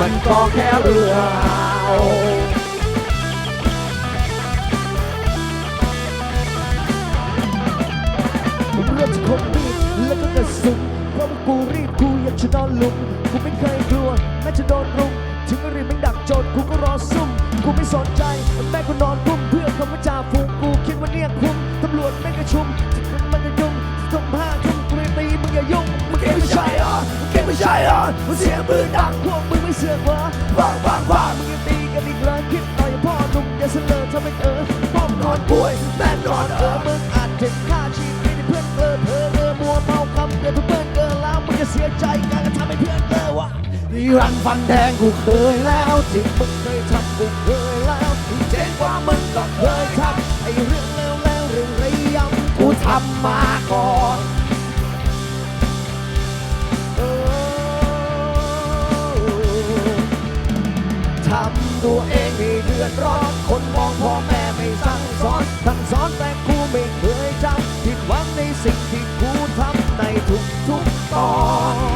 มันก็แค่เรื่องราผมเริ่มจะคบมีแล้วก็กระสุนเพราะว่ากูรีบกูอยากจะนอนลุมกูไม่เคยกลัวแม้จะโดนรุมถึงรีบไม่ดักโจรกูก็รอซุ่มกูไม่สนใจแม่กูนอนกุ้มเพื่อคำว่าจ่าฝูงกูคิดว่าเนี่ยคุ้มตำรวจไม่กระชุม ไม่ใช่เหรอมึงเสียงปืนดังพวกมึงไม่เสือกเหรอฟังฟังฟังมึงยังตีกันอีกเลยคิดต่อยพ่อหนุ่มอย่าเสลอทำให้เออพ่อมนอนป่วยแม่นอนเออมึงอาจถึงฆ่าชีวิตให้เพื่อนเกอเธอเออมัวเมาคำเกินเพื่อนเกินแล้วมึงจะเสียใจการกระทำให้เพื่อนเกอวะนี่รันฟันแทงกูเคยแล้วที่มึงเคยทำกูเคยแล้วที่เจ๊งกว่ามึงก็เคยทำไอ้เรื่องแล้วแล้วเรื่องไรยำกูทำมาก่อน ตัวเองให้เดือดร้อน คนมองพ่อแม่ไม่สั่งสอนทั้งสอนแต่กูไม่เคยจำผิดหวังในสิ่งที่กูทำในทุกๆตอน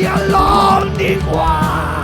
อย่า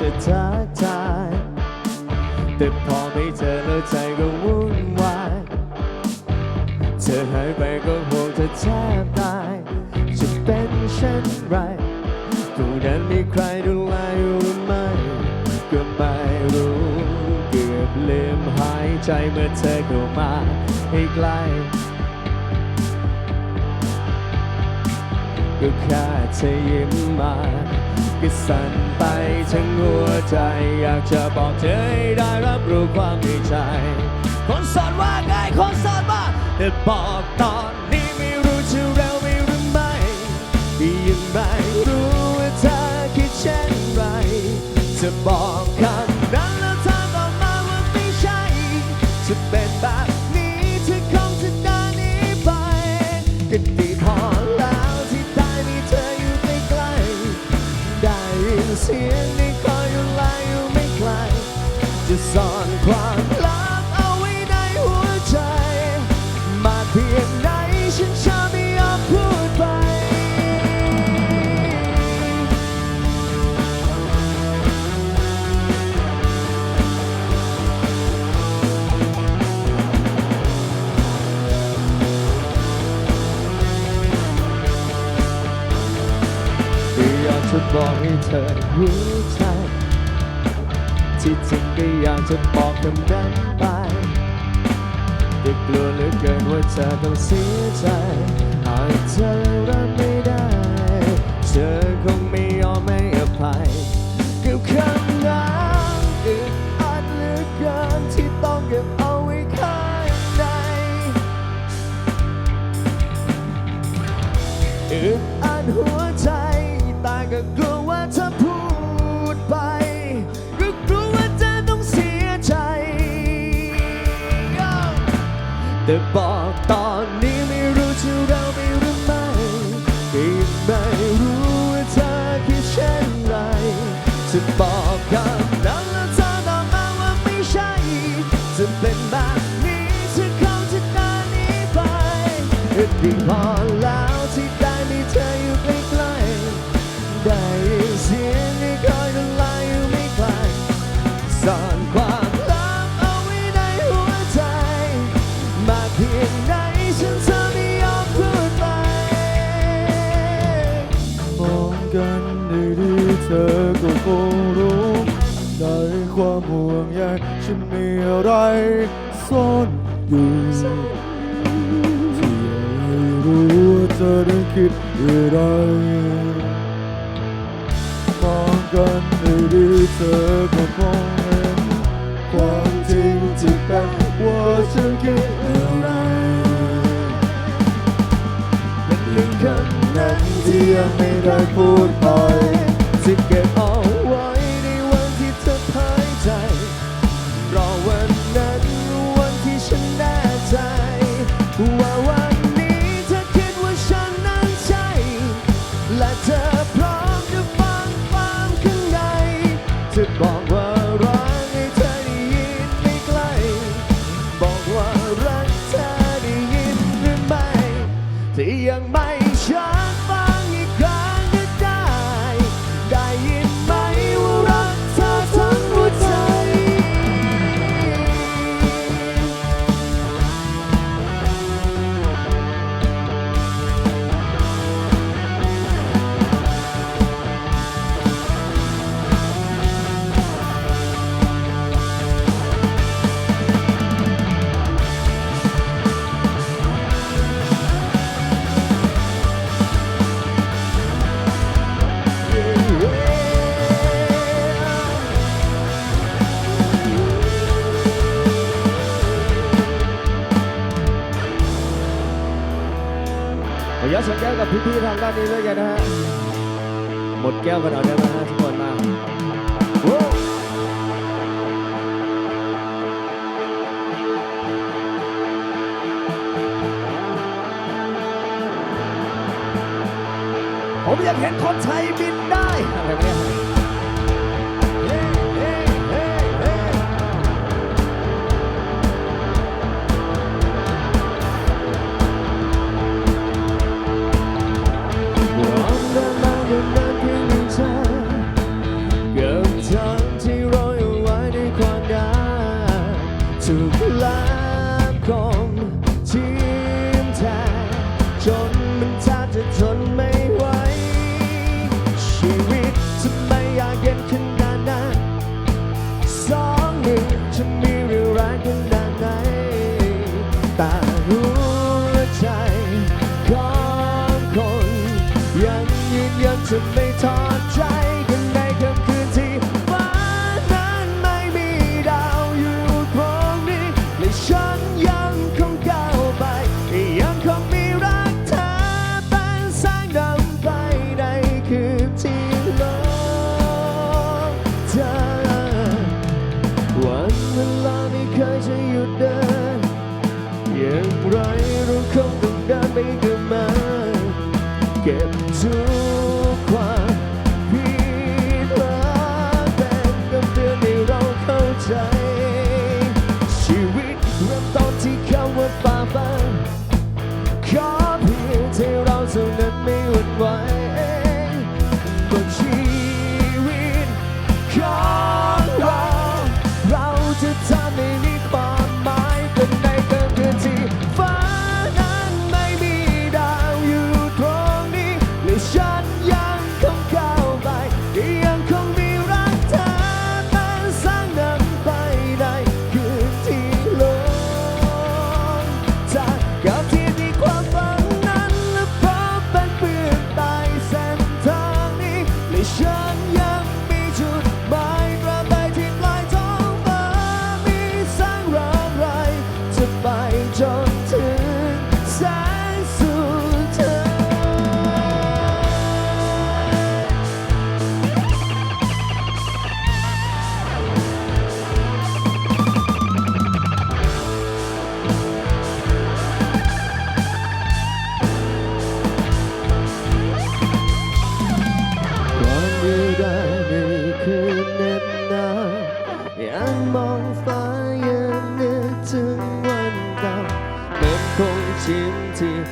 จะทักทายแต่พอไม่เจอแล้วใจก็วุ่นวายเธอหายไปก็ห่วงเธอแทบตายจะเป็นเช่นไรตรงนั้นมีใครดูแลอยู่หรือไม่ก็ไม่รู้เกือบลืมหายใจเมื่อเธอเข้ามาให้ใกล้ก็แค่เธอยิ้มมา ก็สั่นไปทั้งหัวใจ อยากจะบอกเธอให้ได้รับรู้ความในใจ คนสอนว่าไงคนสอนว่าแต่บอกตอนนี้ไม่รู้จะเร็วไม่รือไม่ยังไม่รู้ว่าเธอคิดเช่นไร จะบอกคำนั้นแล้วเธอตอบมาว่าไม่ใช่ จะเป็นแบบ ความลับเอาไว้ในหัวใจ มาเพียงไหนฉันจะไม่ยอมพูดไป อยากจะบอกให้เธอรู้ใจ ก็อยากจะบอกคำนั้นไปแต่กลัวเหลือเกินว่าเธอต้องเสียใจ ซ่อนความลับเอาไว้ในหัวใจ มากเพียงไหนฉันจะไม่ยอมพูดไปมองกันดีๆเธอก็คงรู้ในความห่วงใยฉันมีอะไรซ่อนอยู่ที่ไม่รู้ว่าเธอได้คิดอะไรมองกันดีๆเธอก็คง ความจริงที่เป็นว่าฉันคิดอะไรเป็นเรื่องคำนั้นที่ยังไม่ได้พูดไปที่เก็บเอาไว้ในวันที่เธอหายใจ รอวันนั้นวันที่ฉันแน่ใจว่าวันนี้เธอคิดว่าฉันนั้นใช่ และเธอพร้อมจะฟังความข้างในจะบอก พี่ทางด้านนี้ด้วยกันนะฮะ หมดแก้วกันเอาได้ไหมฮะทุกคนมาผมอยากเห็นคนไทย Yeah.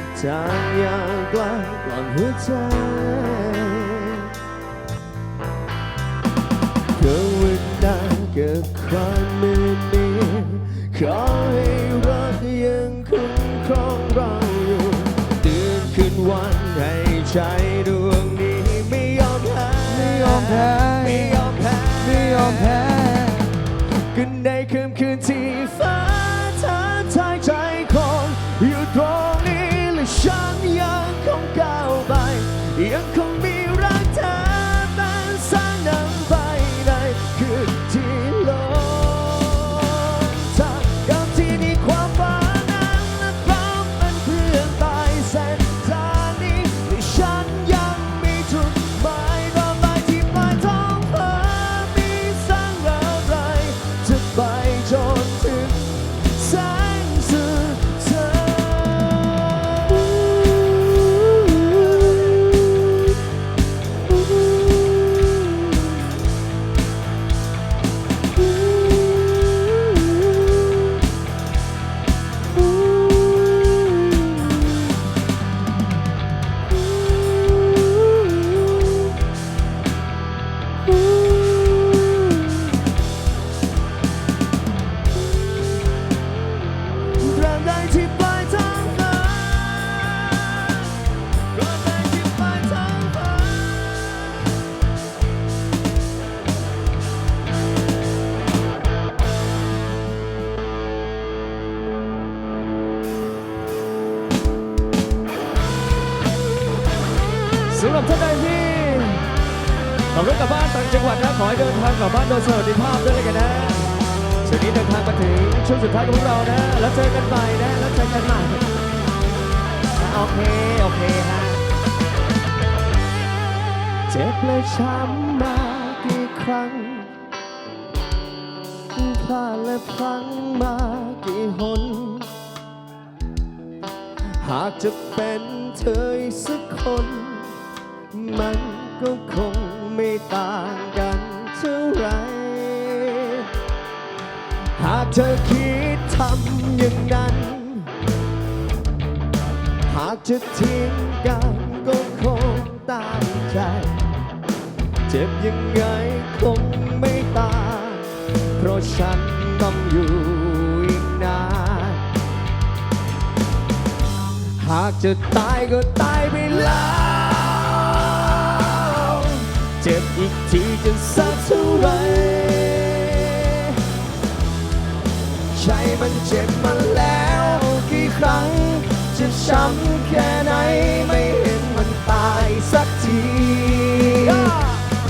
ที่ทางยาวไกลกล่อนหัวใจเกิดวันหน้าเกิดความไม่มีขอให้รักยังคุ้มครองเราอยู่ตื่นขึ้นวันให้ใจดวงนี้ไม่ยอมแพ้ไม่ยอมแพ้ รถกลับบ้านต่างจังหวัดนะขอให้เดินทางกลับบ้านโดยสวัสดิภาพด้วยเลยกันนะช่วงนี้เดินทางมาถึงช่วงสุดท้ายของพวกเรานะ แล้วเจอกันใหม่นะ แล้วเจอกันใหม่โอเค โอเคฮะ เจ็บและช้ำมากี่ครั้งพลาดและพลั้งมากี่หน หากจะเป็นเธอสักคน มันก็คง ไม่ต่างกันเท่าไร หากเธอคิดทำอย่างนั้น หากจะทิ้งกันก็คงตามใจ เจ็บยังไงคงไม่ตาย เพราะฉันต้องอยู่อีกนาน หากจะตายก็ตายไปแล้ว เจ็บอีกทีจะสักเท่าไรใจมันเจ็บมาแล้วกี่ครั้ง จะช้ำแค่ไหนไม่เห็นมันตายสักที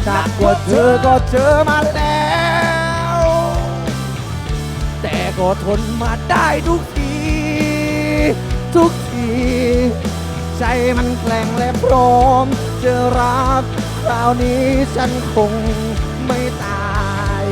หนักกว่าเธอก็เจอมาแล้ว แต่ก็ทนมาได้ทุกที ทุกที ใจมันแกล้งและพร้อมจะรัก คราวนี้ฉันคงไม่ตาย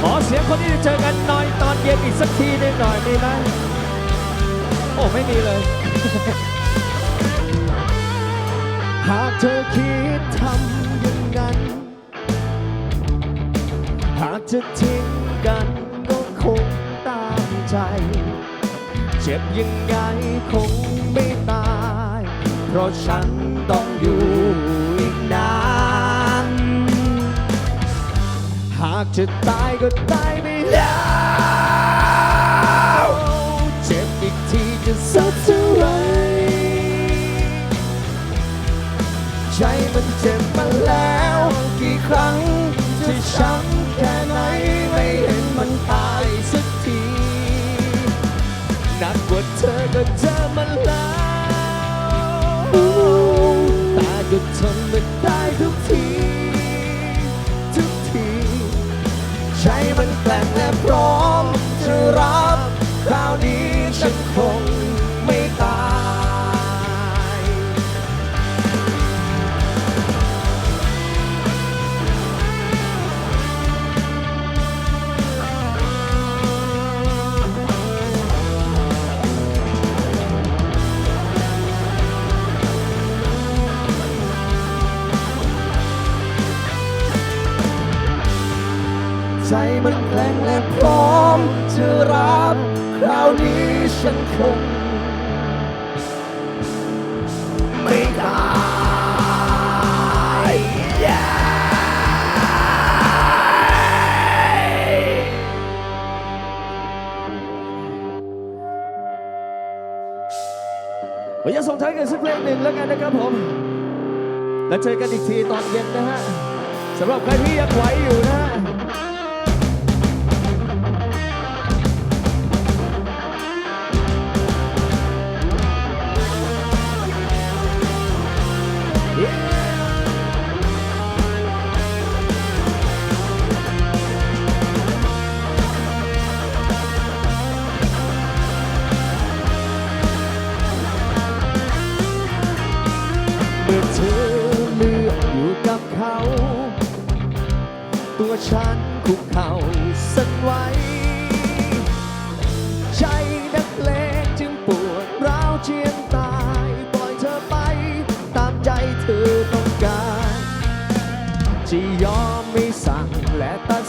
ขอเสียงคนที่จะเจอกันหน่อยตอนเย็นอีกสักทีหนึงหน่อยมีไหมโอ้ไม่มีเลย หากเธอคิดทำอย่างนั้นหาก จะทิ้งกันก็คงตามใจ เจ็บยังไงคงไม่ตาย เพราะฉันต้องอยู่อีกนาน หากจะตายก็ตายไม่แล้วเจ็บอีกทีจะสักเท่าไรใจมันเจ็บมาแล้ว กี่ครั้งจะช้ำแค่ไหน ก็เจอมันแล้วแต่ก็ทนมันได้ทุกที ทุกที ใช้มันแกล้งและพร้อมจะรับ แกล้งและพร้อมจะรับคราวนี้ฉันคงไม่ตายผมจะส่งท้ายกันสักเพลงหนึ่งแล้วกันนะครับผม แล้วเจอกันอีกทีตอนเย็นนะฮะสำหรับใครที่ยังไหวอยู่นะฮะ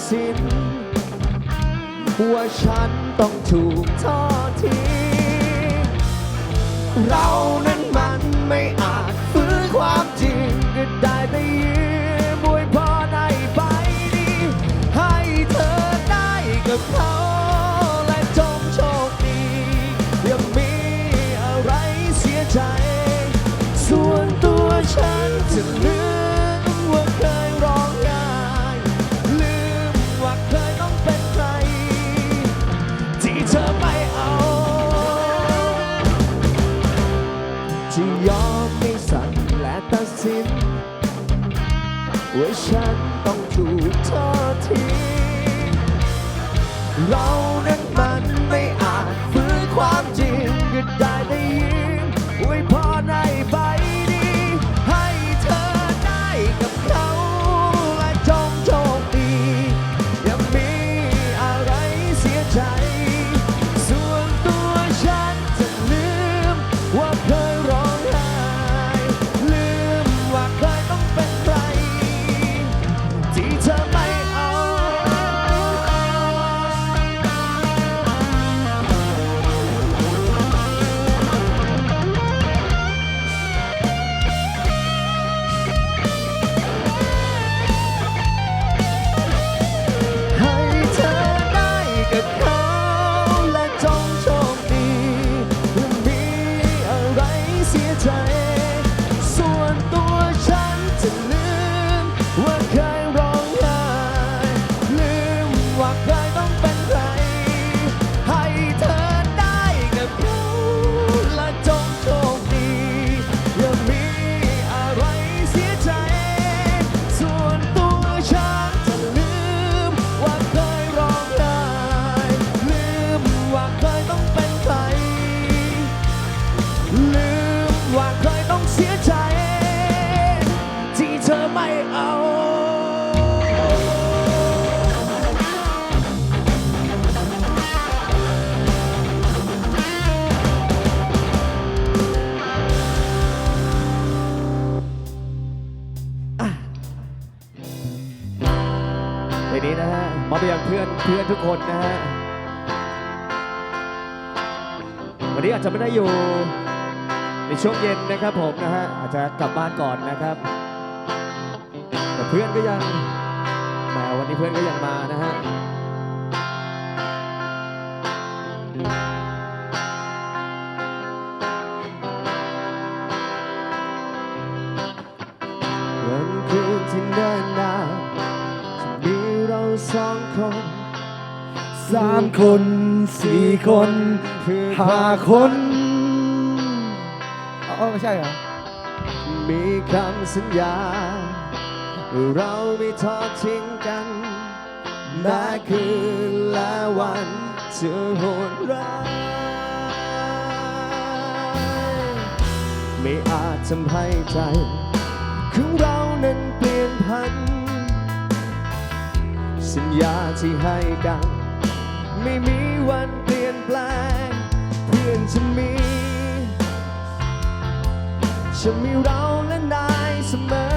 สินว่าฉันต้องถูกทอดทิ้งเรานั้นมันไม่อาจฟื้นความจริงก็ได้แต่ยืมวยพรให้ไปดีให้เธอได้กับเขาและจงโชคดีย่ามีอะไรเสียใจ ส่วนตัวฉันจะลื ว่าฉันต้องถูกทอดทิ้งเรา อาจจะกลับบ้านก่อนนะครับ แต่เพื่อนก็ยังแหมวันนี้เพื่อนก็ยังมานะฮะวันคืนที่เดินนานจะมีเราสองคนสามคนสี่คนเพื่อห้าคน อ๋อไม่ใช่เหรอ มีคำสัญญา เราไม่ทอดทิ้งกันแม้คืนและวันจะโหดร้ายไม่อาจทำให้ใจของเรานั้นเปลี่ยนพัน สัญญาที่ให้กัน ไม่มีวันเปลี่ยนแปลง เพื่อนจะมีจะมีเรา เสมอ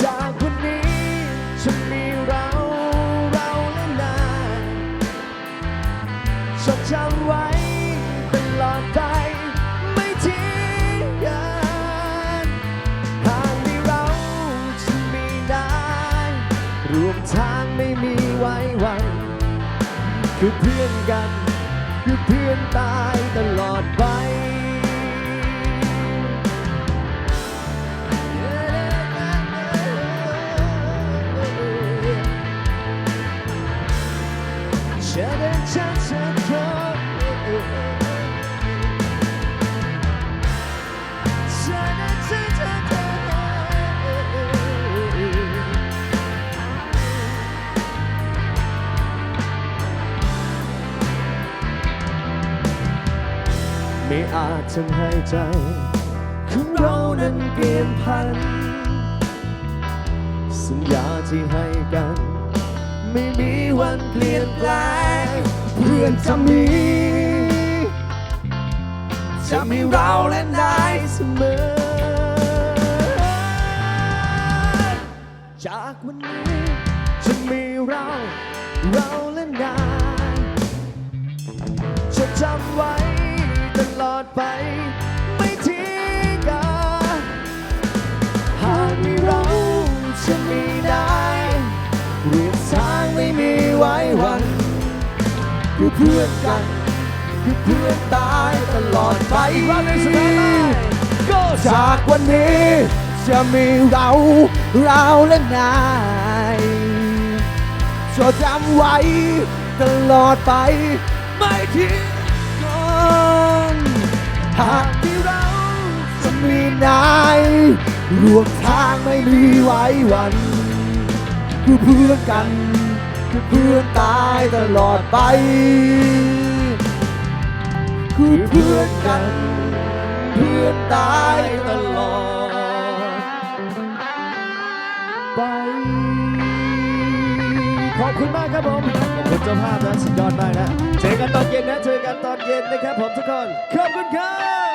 จากวันนี้จะมีเราเราและนายจดจำไว้ตลอดไปไม่ทิ้งกันหากมีเราจะมีนายรวมทางไม่มีไว้วัน คือเพื่อนกันคือเพื่อนตายตลอดไป เชื่อได้ฉันจะเธอเชื่อได้ฉันจะเธอไม่อาจทำให้ใจของเรานั้นเปลี่ยนพัน สัญญาที่ให้กัน ไม่มีวันเปลี่ยนแปลงเพื่อนจะมี จะมีเราและนายเสมอ จากวันนี้จะมีเรา เราและนายจะจำไว้ตลอดไป ไม่มีไว้วันคือเพื่อนกันคือเพื่อนตายตลอดไปก็จากวันนี้จะมีเราเราและนายจดจำไว้ตลอดไป ไม่ทิ้งกันหากมีเราจะมีนายรวมทางไม่มีไว้วันคือเพื่อนกัน คือเพื่อนตายตลอดไป คือเพื่อนกัน เพื่อนตายตลอดไป ขอบคุณมากครับผมขอบคุณเจ้าภาพนะสุดยอดมากนะ เจอกันตอนเย็นนะ เจอกันตอนเย็นนะครับผมทุกคน ขอบคุณครับ